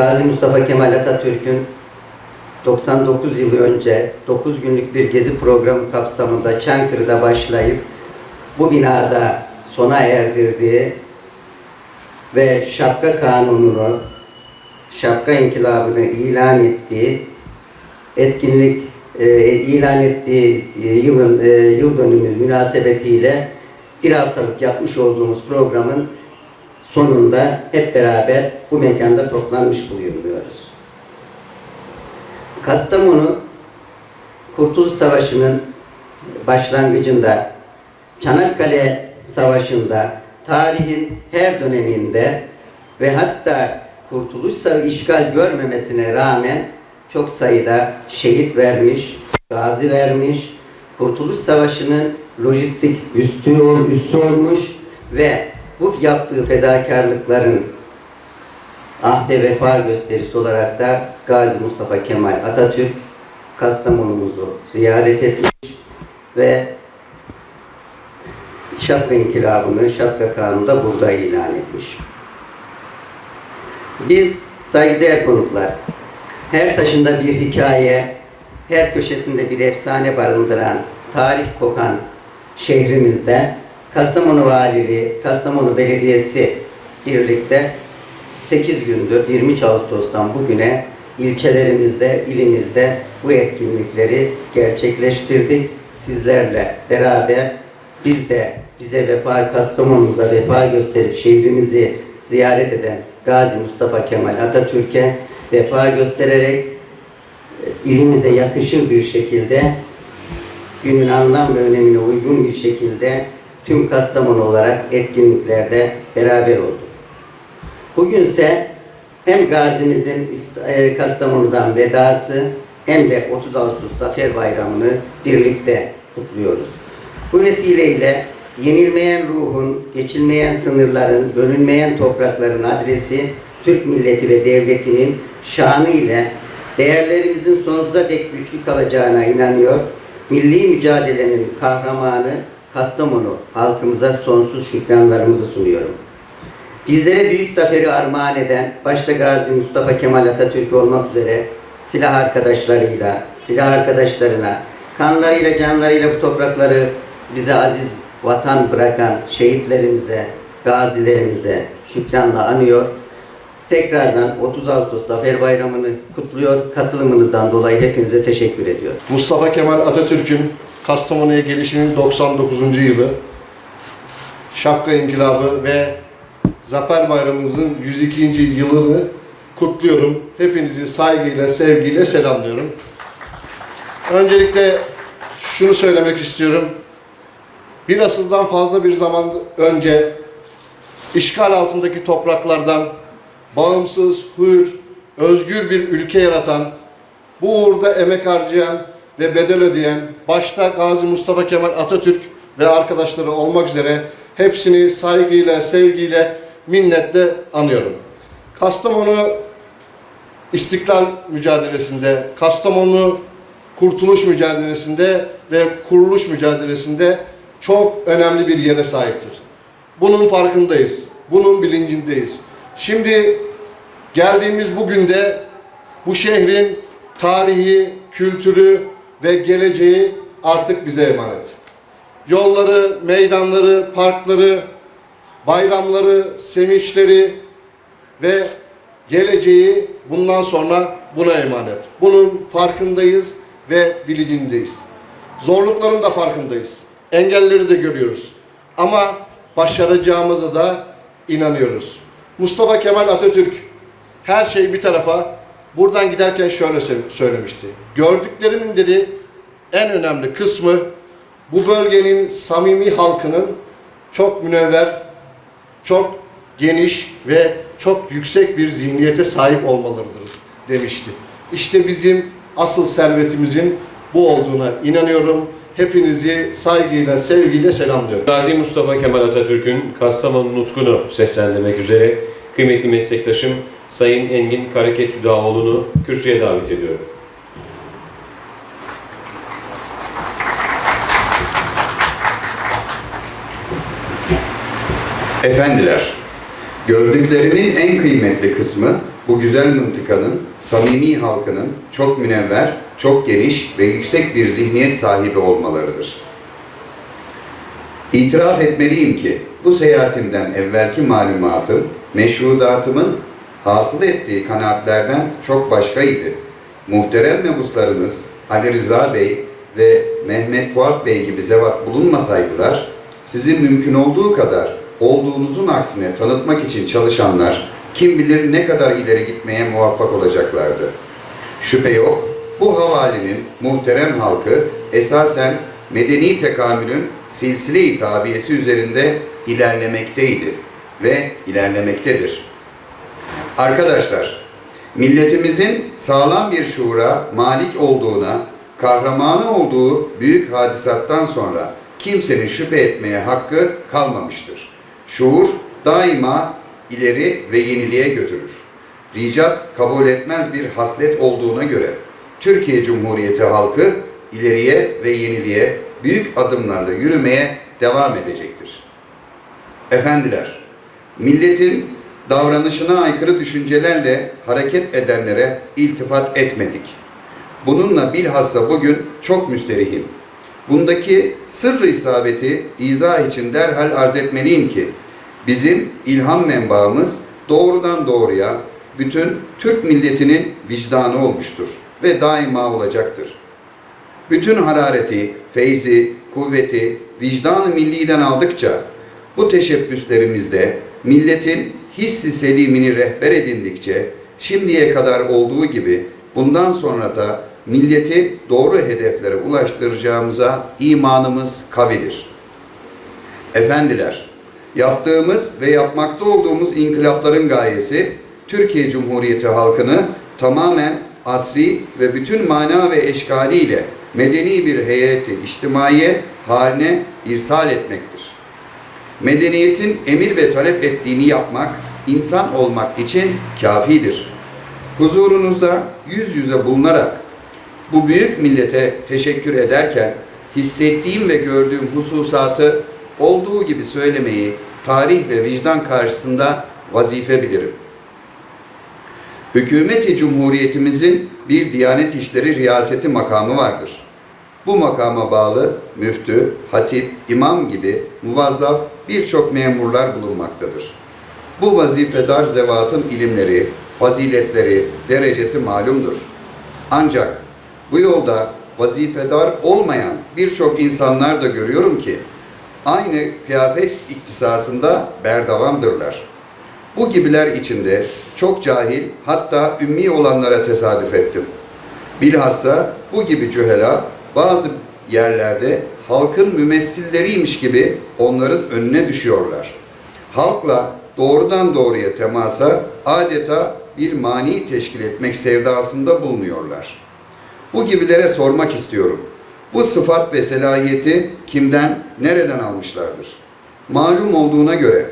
Gazi Mustafa Kemal Atatürk'ün 99 yıl önce 9 günlük bir gezi programı kapsamında Çankırı'da başlayıp bu binada sona erdirdiği ve şapka kanununu, şapka inkılabını ilan ettiği etkinlik e, ilan ettiği e, yılın e, yıl dönümü münasebetiyle bir haftalık yapmış olduğumuz programın sonunda hep beraber bu mekanda toplanmış bulunuyoruz. Kastamonu Kurtuluş Savaşı'nın başlangıcında Çanakkale Savaşı'nda tarihin her döneminde ve hatta Kurtuluş Savaşı işgal görmemesine rağmen çok sayıda şehit vermiş, gazi vermiş, Kurtuluş Savaşı'nın lojistik üstü, üssü olmuş ve bu yaptığı fedakarlıkların ahde vefa gösterisi olarak da Gazi Mustafa Kemal Atatürk Kastamonumuzu ziyaret etmiş ve şapka inkılabını, şapka kanunu da burada ilan etmiş. Biz saygıdeğer konuklar, her taşında bir hikaye, her köşesinde bir efsane barındıran, tarih kokan şehrimizde Kastamonu Valiliği, Kastamonu Belediyesi birlikte 8 gündür 23 Ağustos'tan bugüne ilçelerimizde, ilimizde bu etkinlikleri gerçekleştirdik. Sizlerle beraber biz de bize vefa, Kastamonu'muza vefa gösterip şehrimizi ziyaret eden Gazi Mustafa Kemal Atatürk'e vefa göstererek e, ilimize yakışır bir şekilde günün anlam ve önemine uygun bir şekilde tüm Kastamonu olarak etkinliklerde beraber olduk. Bugünse hem gazimizin e, Kastamonu'dan vedası hem de 30 Ağustos Zafer Bayramı'nı birlikte kutluyoruz. Bu vesileyle yenilmeyen ruhun, geçilmeyen sınırların, bölünmeyen toprakların adresi Türk milleti ve devletinin şanı ile değerlerimizin sonsuza dek güçlü kalacağına inanıyor. Milli mücadelenin kahramanı Kastamonu halkımıza sonsuz şükranlarımızı sunuyorum. Bizlere büyük zaferi armağan eden başta Gazi Mustafa Kemal Atatürk olmak üzere silah arkadaşlarıyla, silah arkadaşlarına, kanlarıyla, canlarıyla bu toprakları bize aziz vatan bırakan şehitlerimize, gazilerimize şükranla anıyor. Tekrardan 30 Ağustos Zafer Bayramı'nı kutluyor. Katılımınızdan dolayı hepinize teşekkür ediyorum. Mustafa Kemal Atatürk'ün Kastamonu'ya gelişinin 99. yılı, Şapka İnkılabı ve Zafer Bayramımızın 102. yılını kutluyorum. Hepinizi saygıyla, sevgiyle selamlıyorum. Öncelikle şunu söylemek istiyorum. Bir asıldan fazla bir zaman önce işgal altındaki topraklardan bağımsız, hür, özgür bir ülke yaratan bu uğurda emek harcayan ve bedel ödeyen başta Gazi Mustafa Kemal Atatürk ve arkadaşları olmak üzere hepsini saygıyla, sevgiyle, minnetle anıyorum. Kastamonu İstiklal mücadelesinde, Kastamonu kurtuluş mücadelesinde ve kuruluş mücadelesinde çok önemli bir yere sahiptir. Bunun farkındayız. Bunun bilincindeyiz. Şimdi geldiğimiz bugün de bu şehrin tarihi, kültürü ve geleceği artık bize emanet. Yolları, meydanları, parkları, bayramları, sevinçleri ve geleceği bundan sonra buna emanet. Bunun farkındayız ve bilicindeyiz. Zorlukların da farkındayız. Engelleri de görüyoruz. Ama başaracağımıza da inanıyoruz. Mustafa Kemal Atatürk her şey bir tarafa buradan giderken şöyle sö- söylemişti. Gördüklerimin dedi en önemli kısmı bu bölgenin samimi halkının çok münevver, çok geniş ve çok yüksek bir zihniyete sahip olmalarıdır demişti. İşte bizim asıl servetimizin bu olduğuna inanıyorum. Hepinizi saygıyla, sevgiyle selamlıyorum. Gazi Mustafa Kemal Atatürk'ün Kastamonu nutkunu seslendirmek üzere kıymetli meslektaşım Sayın Engin Karaket Hüdaoğlu'nu kürsüye davet ediyorum. Efendiler, gördüklerimin en kıymetli kısmı bu güzel mıntıkanın samimi halkının çok münevver, çok geniş ve yüksek bir zihniyet sahibi olmalarıdır. İtiraf etmeliyim ki bu seyahatimden evvelki malumatım, meşrudatımın hasıl ettiği kanaatlerden çok başkaydı. Muhterem mebuslarımız Ali Rıza Bey ve Mehmet Fuat Bey gibi zevat bulunmasaydılar, sizi mümkün olduğu kadar olduğunuzun aksine tanıtmak için çalışanlar kim bilir ne kadar ileri gitmeye muvaffak olacaklardı. Şüphe yok, bu havalinin muhterem halkı esasen medeni tekamülün silsile-i tabiyesi üzerinde ilerlemekteydi ve ilerlemektedir. Arkadaşlar, milletimizin sağlam bir şuura malik olduğuna, kahramanı olduğu büyük hadisattan sonra kimsenin şüphe etmeye hakkı kalmamıştır. Şuur daima ileri ve yeniliğe götürür. Ricat kabul etmez bir haslet olduğuna göre Türkiye Cumhuriyeti halkı ileriye ve yeniliğe büyük adımlarla yürümeye devam edecektir. Efendiler, milletin davranışına aykırı düşüncelerle hareket edenlere iltifat etmedik. Bununla bilhassa bugün çok müsterihim. Bundaki sırrı isabeti izah için derhal arz etmeliyim ki, bizim ilham menbaımız doğrudan doğruya bütün Türk milletinin vicdanı olmuştur ve daima olacaktır. Bütün harareti, feyzi, kuvveti, vicdanı milliden aldıkça bu teşebbüslerimizde milletin hissi selimini rehber edindikçe şimdiye kadar olduğu gibi bundan sonra da milleti doğru hedeflere ulaştıracağımıza imanımız kavidir. Efendiler, yaptığımız ve yapmakta olduğumuz inkılapların gayesi Türkiye Cumhuriyeti halkını tamamen asri ve bütün mana ve eşkaliyle medeni bir heyeti içtimaiye haline irsal etmektir. Medeniyetin emir ve talep ettiğini yapmak, insan olmak için kafidir. Huzurunuzda yüz yüze bulunarak bu büyük millete teşekkür ederken hissettiğim ve gördüğüm hususatı olduğu gibi söylemeyi tarih ve vicdan karşısında vazife bilirim. Hükümeti Cumhuriyetimizin bir Diyanet İşleri Riyaseti makamı vardır. Bu makama bağlı müftü, hatip, imam gibi muvazzaf birçok memurlar bulunmaktadır. Bu vazifedar zevatın ilimleri, faziletleri, derecesi malumdur. Ancak bu yolda vazifedar olmayan birçok insanlar da görüyorum ki aynı kıyafet iktisasında berdavamdırlar. Bu gibiler içinde çok cahil hatta ümmi olanlara tesadüf ettim. Bilhassa bu gibi cühela bazı yerlerde halkın mümessilleriymiş gibi onların önüne düşüyorlar. Halkla doğrudan doğruya temasa adeta bir mani teşkil etmek sevdasında bulunuyorlar. Bu gibilere sormak istiyorum. Bu sıfat ve selahiyeti kimden, nereden almışlardır? Malum olduğuna göre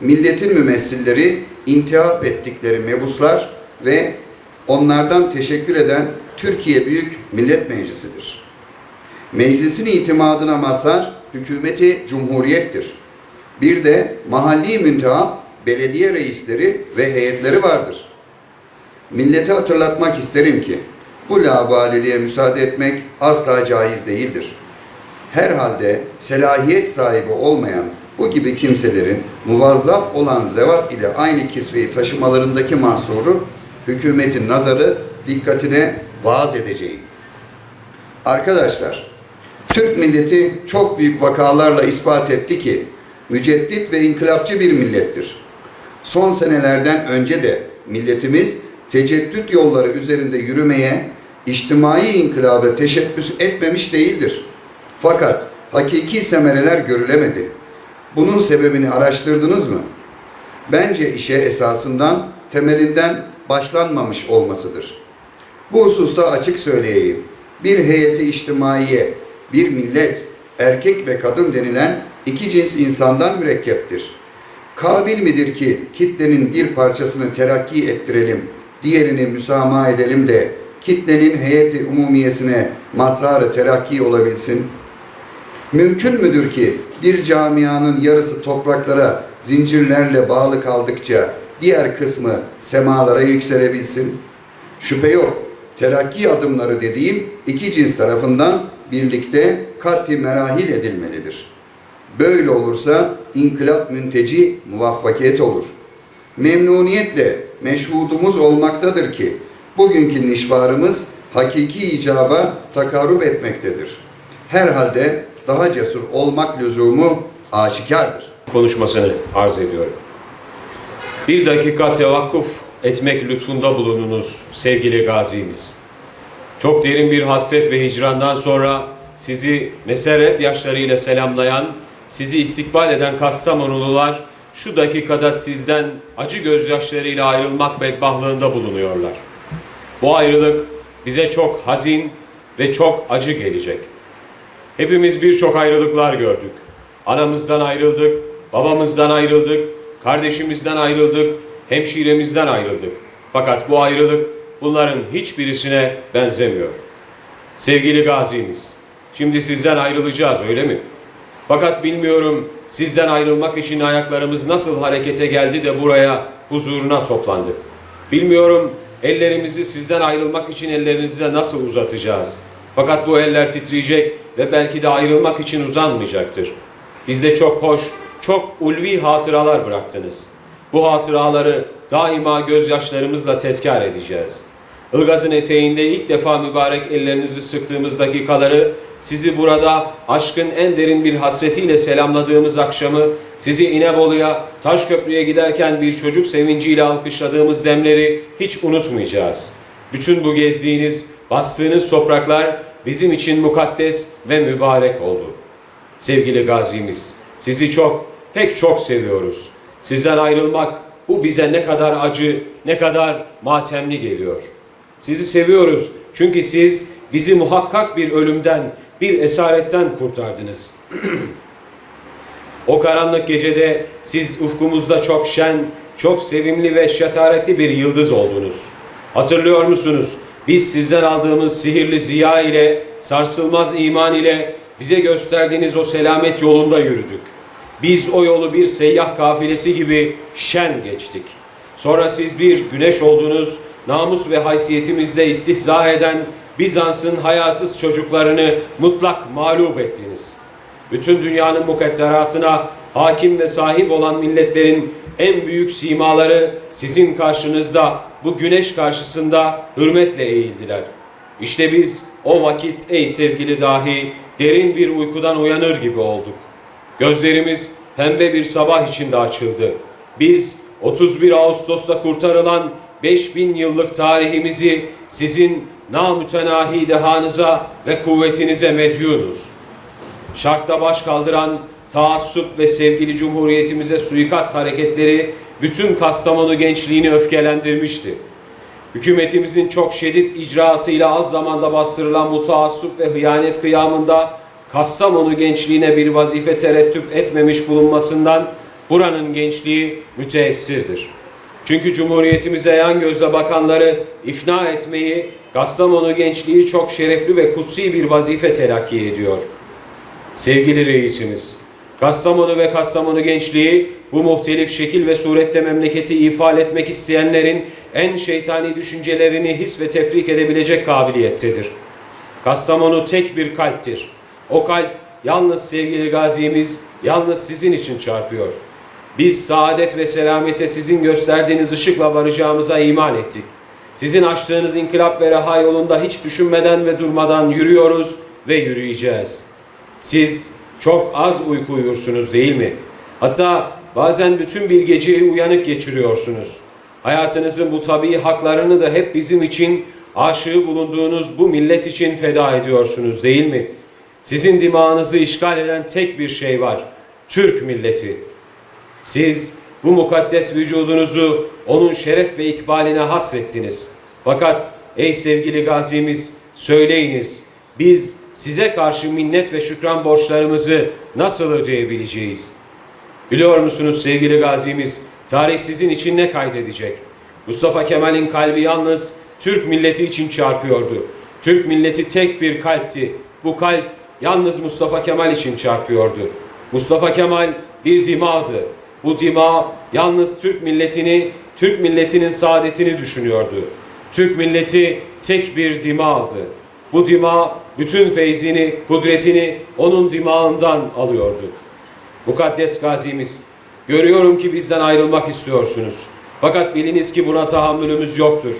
milletin mümessilleri intihap ettikleri mebuslar ve onlardan teşekkür eden Türkiye Büyük Millet Meclisi'dir. Meclisin itimadına mazhar hükümeti cumhuriyettir. Bir de mahalli müntehap belediye reisleri ve heyetleri vardır. Millete hatırlatmak isterim ki bu labaliliğe müsaade etmek asla caiz değildir. Herhalde selahiyet sahibi olmayan bu gibi kimselerin muvazzaf olan zevat ile aynı kisveyi taşımalarındaki mahsuru hükümetin nazarı dikkatine vaaz edeceğim. Arkadaşlar, Türk milleti çok büyük vakalarla ispat etti ki müceddit ve inkılapçı bir millettir. Son senelerden önce de milletimiz teceddüt yolları üzerinde yürümeye, içtimai inkılaba teşebbüs etmemiş değildir. Fakat hakiki semereler görülemedi. Bunun sebebini araştırdınız mı? Bence işe esasından, temelinden başlanmamış olmasıdır. Bu hususta açık söyleyeyim. Bir heyeti içtimaiye, bir millet, erkek ve kadın denilen iki cins insandan mürekkeptir. Kabil midir ki kitlenin bir parçasını terakki ettirelim, diğerini müsamaha edelim de kitlenin heyeti umumiyesine mazhar terakki olabilsin? Mümkün müdür ki bir camianın yarısı topraklara zincirlerle bağlı kaldıkça diğer kısmı semalara yükselebilsin. Şüphe yok. Terakki adımları dediğim iki cins tarafından birlikte kati merahil edilmelidir. Böyle olursa inkılap münteci muvaffakiyet olur. Memnuniyetle meşhudumuz olmaktadır ki bugünkü nişvarımız hakiki icaba takarrub etmektedir. Herhalde daha cesur olmak lüzumu aşikardır. konuşmasını arz ediyorum. Bir dakika tevakkuf etmek lütfunda bulununuz sevgili gazimiz. Çok derin bir hasret ve hicrandan sonra sizi meseret yaşlarıyla selamlayan, sizi istikbal eden Kastamonulular şu dakikada sizden acı gözyaşlarıyla ayrılmak bedbahlığında bulunuyorlar. Bu ayrılık bize çok hazin ve çok acı gelecek. Hepimiz birçok ayrılıklar gördük. Anamızdan ayrıldık, babamızdan ayrıldık, kardeşimizden ayrıldık, hemşiremizden ayrıldık. Fakat bu ayrılık bunların hiçbirisine benzemiyor. Sevgili gazimiz, şimdi sizden ayrılacağız öyle mi? Fakat bilmiyorum sizden ayrılmak için ayaklarımız nasıl harekete geldi de buraya huzuruna toplandık. Bilmiyorum ellerimizi sizden ayrılmak için ellerinize nasıl uzatacağız. Fakat bu eller titreyecek ve belki de ayrılmak için uzanmayacaktır. Bizde çok hoş, çok ulvi hatıralar bıraktınız. Bu hatıraları daima gözyaşlarımızla tezkar edeceğiz. Ilgaz'ın eteğinde ilk defa mübarek ellerinizi sıktığımız dakikaları, sizi burada aşkın en derin bir hasretiyle selamladığımız akşamı, sizi İnebolu'ya, Taşköprü'ye giderken bir çocuk sevinciyle alkışladığımız demleri hiç unutmayacağız. Bütün bu gezdiğiniz, bastığınız topraklar bizim için mukaddes ve mübarek oldu. Sevgili gazimiz, sizi çok, pek çok seviyoruz. Sizden ayrılmak, bu bize ne kadar acı, ne kadar matemli geliyor. Sizi seviyoruz çünkü siz bizi muhakkak bir ölümden, bir esaretten kurtardınız. o karanlık gecede siz ufkumuzda çok şen, çok sevimli ve şetaretli bir yıldız oldunuz. Hatırlıyor musunuz? Biz sizden aldığımız sihirli ziya ile, sarsılmaz iman ile bize gösterdiğiniz o selamet yolunda yürüdük. Biz o yolu bir seyyah kafilesi gibi şen geçtik. Sonra siz bir güneş oldunuz, namus ve haysiyetimizle istihza eden Bizans'ın hayasız çocuklarını mutlak mağlup ettiniz. Bütün dünyanın mukadderatına hakim ve sahip olan milletlerin en büyük simaları sizin karşınızda, bu güneş karşısında hürmetle eğildiler. İşte biz o vakit ey sevgili dahi derin bir uykudan uyanır gibi olduk. Gözlerimiz pembe bir sabah içinde açıldı. Biz 31 Ağustos'ta kurtarılan 5000 yıllık tarihimizi sizin namütenahi dehanıza ve kuvvetinize medyunuz. Şarkta baş kaldıran taassup ve sevgili cumhuriyetimize suikast hareketleri bütün Kastamonu gençliğini öfkelendirmişti. Hükümetimizin çok şiddet icraatıyla az zamanda bastırılan bu taassup ve hıyanet kıyamında Kastamonu gençliğine bir vazife terettüp etmemiş bulunmasından buranın gençliği müteessirdir. Çünkü Cumhuriyetimize yan gözle bakanları ifna etmeyi Kastamonu gençliği çok şerefli ve kutsi bir vazife telakki ediyor. Sevgili reisimiz, Kastamonu ve Kastamonu gençliği bu muhtelif şekil ve surette memleketi ifade etmek isteyenlerin en şeytani düşüncelerini his ve tefrik edebilecek kabiliyettedir. Kastamonu tek bir kalptir. O kalp yalnız sevgili gazimiz, yalnız sizin için çarpıyor. Biz saadet ve selamete sizin gösterdiğiniz ışıkla varacağımıza iman ettik. Sizin açtığınız inkılap ve reha yolunda hiç düşünmeden ve durmadan yürüyoruz ve yürüyeceğiz. Siz çok az uyku uyursunuz değil mi? Hatta bazen bütün bir geceyi uyanık geçiriyorsunuz. Hayatınızın bu tabii haklarını da hep bizim için, aşığı bulunduğunuz bu millet için feda ediyorsunuz değil mi? Sizin dimağınızı işgal eden tek bir şey var. Türk milleti. Siz bu mukaddes vücudunuzu onun şeref ve ikbaline hasrettiniz. Fakat ey sevgili gazimiz söyleyiniz biz size karşı minnet ve şükran borçlarımızı nasıl ödeyebileceğiz? Biliyor musunuz sevgili gazimiz tarih sizin için ne kaydedecek? Mustafa Kemal'in kalbi yalnız Türk milleti için çarpıyordu. Türk milleti tek bir kalpti. Bu kalp yalnız Mustafa Kemal için çarpıyordu. Mustafa Kemal bir dimağdı. Bu dima yalnız Türk milletini, Türk milletinin saadetini düşünüyordu. Türk milleti tek bir dima aldı. Bu dima bütün feyzini, kudretini onun dimağından alıyordu. Mukaddes gazimiz, görüyorum ki bizden ayrılmak istiyorsunuz. Fakat biliniz ki buna tahammülümüz yoktur.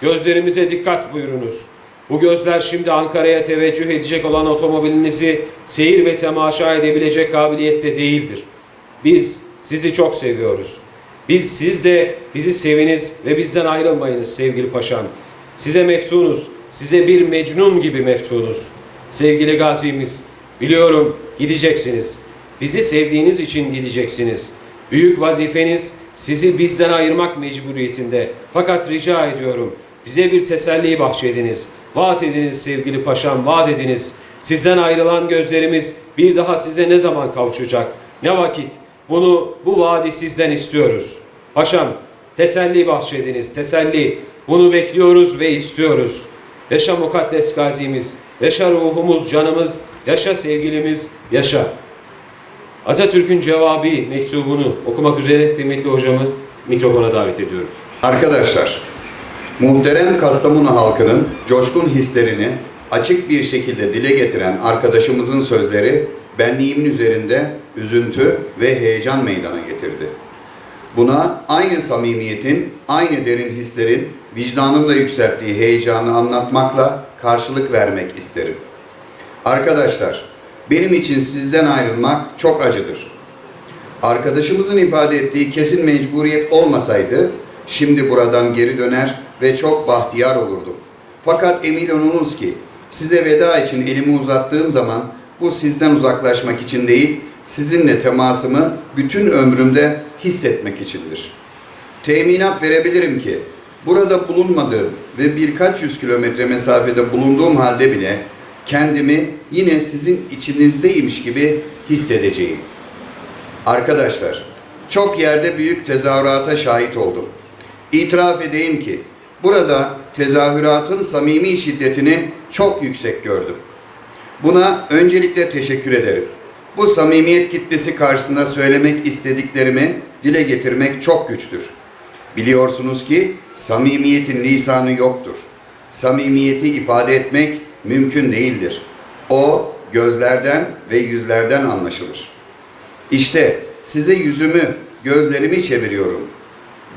Gözlerimize dikkat buyurunuz. Bu gözler şimdi Ankara'ya teveccüh edecek olan otomobilinizi seyir ve temaşa edebilecek kabiliyette değildir. Biz sizi çok seviyoruz. Biz siz de bizi seviniz ve bizden ayrılmayınız sevgili paşam. Size meftunuz, size bir mecnun gibi meftunuz. Sevgili gazimiz, biliyorum gideceksiniz. Bizi sevdiğiniz için gideceksiniz. Büyük vazifeniz sizi bizden ayırmak mecburiyetinde. Fakat rica ediyorum bize bir teselli bahşediniz. Vaat ediniz sevgili paşam, vaat ediniz. Sizden ayrılan gözlerimiz bir daha size ne zaman kavuşacak? Ne vakit? Bunu, bu vaadi sizden istiyoruz. Paşam, teselli bahşediniz, teselli. Bunu bekliyoruz ve istiyoruz. Yaşa mukaddes gazimiz, yaşa ruhumuz, canımız, yaşa sevgilimiz, yaşa. Atatürk'ün cevabı mektubunu okumak üzere kıymetli hocamı mikrofona davet ediyorum. Arkadaşlar, muhterem Kastamonu halkının coşkun hislerini açık bir şekilde dile getiren arkadaşımızın sözleri benliğimin üzerinde üzüntü ve heyecan meydana getirdi. Buna aynı samimiyetin, aynı derin hislerin vicdanımda yükselttiği heyecanı anlatmakla karşılık vermek isterim. Arkadaşlar, benim için sizden ayrılmak çok acıdır. Arkadaşımızın ifade ettiği kesin mecburiyet olmasaydı şimdi buradan geri döner ve çok bahtiyar olurdum. Fakat emin olunuz ki size veda için elimi uzattığım zaman bu sizden uzaklaşmak için değil, sizinle temasımı bütün ömrümde hissetmek içindir. Teminat verebilirim ki burada bulunmadığım ve birkaç yüz kilometre mesafede bulunduğum halde bile kendimi yine sizin içinizdeymiş gibi hissedeceğim. Arkadaşlar, çok yerde büyük tezahürata şahit oldum. İtiraf edeyim ki burada tezahüratın samimi şiddetini çok yüksek gördüm. Buna öncelikle teşekkür ederim. Bu samimiyet kitlesi karşısında söylemek istediklerimi dile getirmek çok güçtür. Biliyorsunuz ki samimiyetin lisanı yoktur. Samimiyeti ifade etmek mümkün değildir. O gözlerden ve yüzlerden anlaşılır. İşte size yüzümü, gözlerimi çeviriyorum.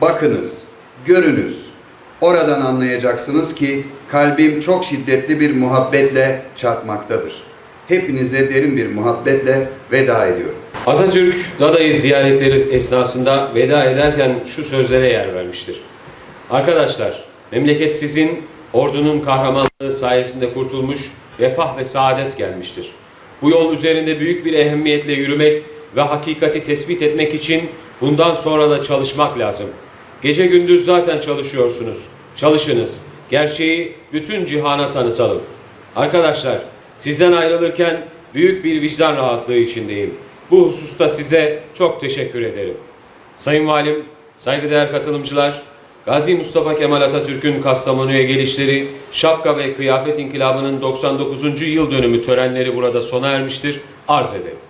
Bakınız, görünüz. Oradan anlayacaksınız ki kalbim çok şiddetli bir muhabbetle çarpmaktadır. Hepinize derin bir muhabbetle veda ediyorum. Atatürk Dada'yı ziyaretleri esnasında veda ederken şu sözlere yer vermiştir. Arkadaşlar, memleket sizin ordunun kahramanlığı sayesinde kurtulmuş, refah ve saadet gelmiştir. Bu yol üzerinde büyük bir ehemmiyetle yürümek ve hakikati tespit etmek için bundan sonra da çalışmak lazım. Gece gündüz zaten çalışıyorsunuz. Çalışınız. Gerçeği bütün cihana tanıtalım. Arkadaşlar, sizden ayrılırken büyük bir vicdan rahatlığı içindeyim. Bu hususta size çok teşekkür ederim. Sayın Valim, saygıdeğer katılımcılar, Gazi Mustafa Kemal Atatürk'ün Kastamonu'ya gelişleri, şapka ve kıyafet inkılabının 99. yıl dönümü törenleri burada sona ermiştir. Arz ederim.